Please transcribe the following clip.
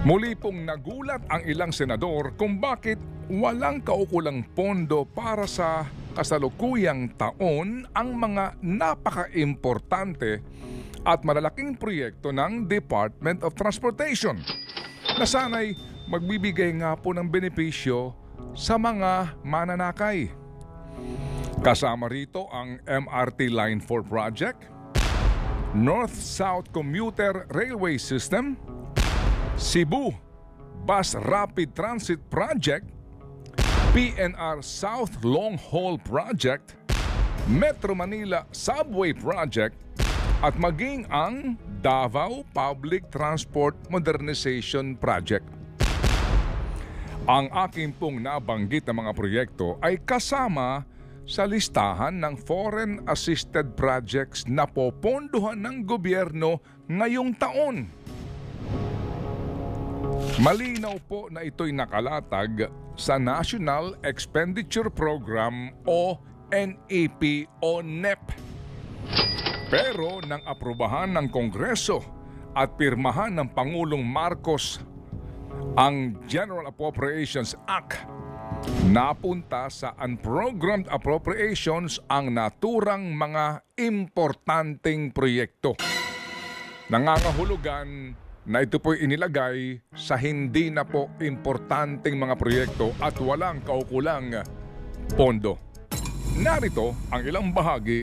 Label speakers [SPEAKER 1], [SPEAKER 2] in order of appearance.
[SPEAKER 1] Muli pong nagulat ang ilang senador kung bakit walang kaukulang pondo para sa kasalukuyang taon ang mga napaka-importante at malalaking proyekto ng Department of Transportation na sana'y magbibigay nga po ng benepisyo sa mga mananakay. Kasama rito ang MRT Line 4 project, North-South Commuter Railway System, Cebu Bus Rapid Transit Project, PNR South Long Haul Project, Metro Manila Subway Project, at maging ang Davao Public Transport Modernization Project. Ang aking pong nabanggit na mga proyekto ay kasama sa listahan ng foreign assisted projects na popondohan ng gobyerno ngayong taon. Malinaw po na ito'y nakalatag sa National Expenditure Program o NEP o NEP. Pero nang aprubahan ng Kongreso at pirmahan ng Pangulong Marcos ang General Appropriations Act, napunta sa unprogrammed appropriations ang naturang mga importanteng proyekto. Nangangahulugan na ito po'y inilagay sa hindi na po importanteng mga proyekto at walang kaukulang pondo. Narito ang ilang bahagi